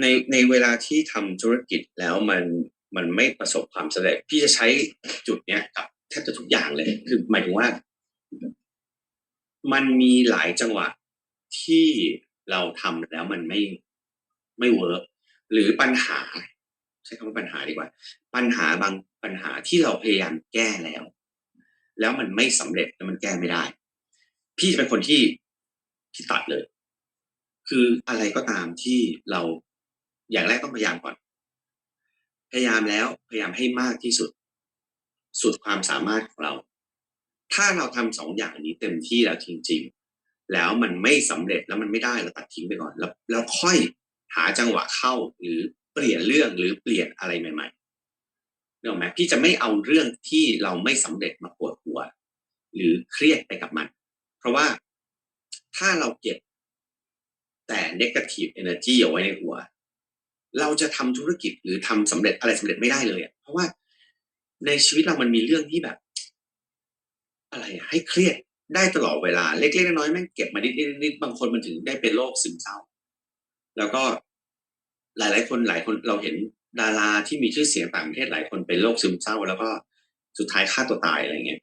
ในในเวลาที่ทำธุรกิจแล้วมันมันไม่ประสบความสำเร็จ พี่จะใช้จุดเนี้ยกับแทบจะทุกอย่างเลย คือหมายถึงว่า มันมีหลายจังหวะที่เราทำแล้วมันไม่ไม่เวิร์กหรือปัญหา ใช้คำว่าปัญหาดีกว่า ปัญหาบางปัญหาที่เราพยายามแก้แล้ว แล้วมันไม่สำเร็จแล้วมันแก้ไม่ได้ พี่จะเป็นคนที่ที่ตัดเลย คืออะไรก็ตามที่เรา อย่างแรกต้องพยายามก่อน พยายามแล้วพยายามให้มากที่สุด สุดความสามารถของเรา ถ้าเราทำสองอย่างนี้เต็มที่แล้วจริง ๆ แล้วมันไม่สำเร็จแล้วมันไม่ได้เราตัดทิ้งไปก่อน แล้วแล้วค่อยหาจังหวะเข้าหรือเปลี่ยนเรื่องหรือเปลี่ยนอะไรใหม่ๆเรื่องไหมพี่จะไม่เอาเรื่องที่เราไม่สำเร็จมาปวดหัว หรือเครียดไปกับมัน เพราะว่าถ้าเราเก็บแต่ negative energy เอาไว้ในหัว เราจะทำธุรกิจหรือทำสำเร็จอะไรสำเร็จไม่ได้เลยอะเพราะว่าในชีวิตเรามันมีเรื่องที่แบบ อะไรให้เครียดได้ตลอดเวลา เล็กๆน้อยๆแม่งเก็บมานิดๆนิดๆบางคนมันถึงได้เป็นโรคซึมเศร้า แล้วก็หลาย ๆ คนหลายคนเราเห็นดาราที่มีชื่อเสียงต่างประเทศหลายคนเป็นโรคซึมเศร้า แล้วก็สุดท้ายฆ่าตัวตายอะไรเงี้ย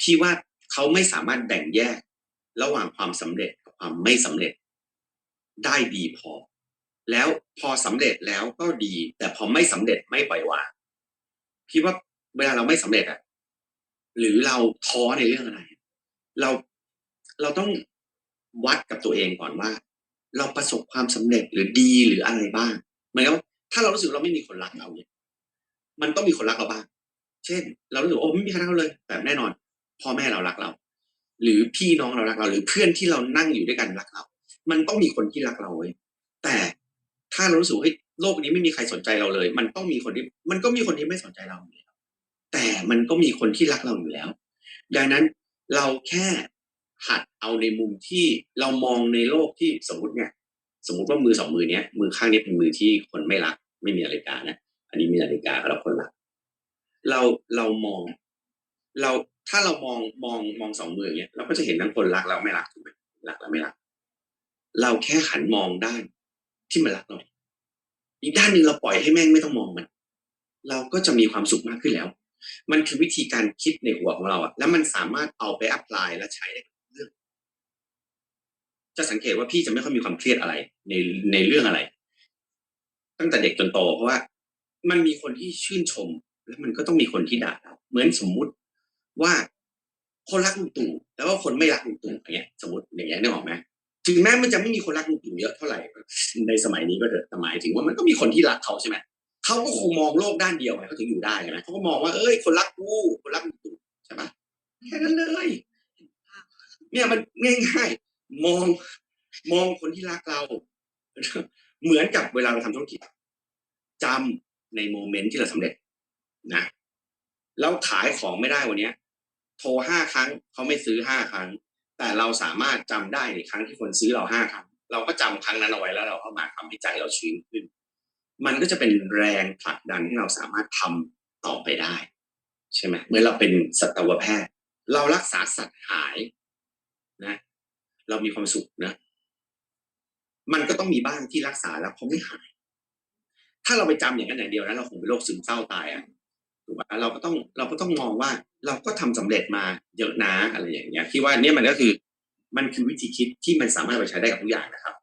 พี่ว่าเขาไม่สามารถแบ่งแยก ระหว่างความสำเร็จกับความไม่สำเร็จได้ดีพอ แล้วพอสำเร็จแล้วก็ดี แต่พอไม่สำเร็จไม่ปล่อยวางพี่ว่าเวลาเราไม่สำเร็จอะหรือเราท้อในเรื่องอะไร เราเราต้องวัดกับตัวเองก่อนว่า เราประสบความสำเร็จหรือดีหรืออะไรบ้างเหมือนกับถ้าเรารู้สึกเราไม่มีคนรักเราเนี่ยมันต้องมีคนรักเราบ้าง เช่น เรารู้สึกโอ้ไม่มีใครรักเราเลย แต่แน่นอน พ่อแม่เรารักเรา หรือพี่น้องเรารักเรา หรือเพื่อนที่เรานั่งอยู่ด้วยกันรักเรา มันต้องมีคนที่รักเราเว้ยแต่ ถ้าเรารู้สึกว่าเฮ้ยโลกนี้ไม่มีใครสนใจเราเลย มันต้องมีคนที่มันก็มีคนที่ไม่สนใจเราอยู่แล้วแต่มันก็มีคนที่รักเราอยู่แล้ว ดังนั้นเราแค่หัดเอาในมุมที่เรามองในโลกที่สมมติเนี่ย สมมติว่ามือสองมือเนี้ย มือข้างนี้เป็นมือที่คนไม่รัก ไม่มีนาฬิกานะอันนี้มีนาฬิกาแล้วคนรัก เราเรามอง เราถ้าเรามองมองมองสองมืออย่างเงี้ยเราก็จะเห็นทั้งคนรักแล้วไม่รักถูกไหมรักแล้วไม่รัก เราแค่หันมองด้านที่มันรักเรา อีกด้านหนึ่งเราปล่อยให้แม่งไม่ต้องมองมัน เราก็จะมีความสุขมากขึ้นแล้ว มันคือวิธีการคิดในหัวของเราอะแล้วมันสามารถเอาไปอัพพลายและใช้ได้เรื่อง จะสังเกตว่าพี่จะไม่ค่อยมีความเครียดอะไร ในในเรื่องอะไร ตั้งแต่เด็กจนโตเพราะว่ามันมีคนที่ชื่นชม แล้วมันก็ต้องมีคนที่ด่าเราเหมือนสมมุติว่าคนรักลุงตู่แล้วว่าคนไม่รักลุงตู่อย่างเงี้ย สมมติอย่างเงี้ยนึกออกไหม ถึงแม้มันจะไม่มีคนรักลุงตู่เยอะเท่าไหร่ในสมัยนี้ก็เถอะแต่หมายถึงว่ามันก็มีคนที่รักเขาใช่ไหมเขาก็คงมองโลกด้านเดียวไงเขาถึงอยู่ได้ใช่ไหมเขาก็มองว่าเอ้ยคนรักกูคนรักลุงตู่ใช่ปะแค่นั้นเลยเนี่ยมันง่ายๆมองมองคนที่รักเรา เหมือนกับเวลาเราทำธุรกิจจำในโมเมนต์ที่เราสำเร็จนะเราขายของไม่ได้วันเนี้ยโทรห้าครั้งเขาไม่ซื้อห้าครั้ง แต่เราสามารถจำได้ในครั้งที่คนซื้อเราห้าครั้งเราก็จำครั้งนั้นเอาไว้แล้วเราเข้ามาทำให้ใจเราชื้นขึ้น มันก็จะเป็นแรงผลักดันให้เราสามารถทำต่อไปได้ ใช่ไหมเมื่อเราเป็นสัตวแพทย์ เรารักษาสัตว์หายนะ เรามีความสุขนะ มันก็ต้องมีบ้างที่รักษาแล้วเขาไม่หาย ถ้าเราไปจำอย่างนั้นอย่างเดียวนะเราคงเป็นโรคซึมเศร้าตายอะ ถูกไหมเราก็ต้องเราก็ต้องมองว่าเราก็ทำสำเร็จมาเยอะนะอะไรอย่างเงี้ยคิดว่าเนี่ยมันก็คือมันคือวิธีคิดที่มันสามารถไปใช้ได้กับทุกอย่างนะครับ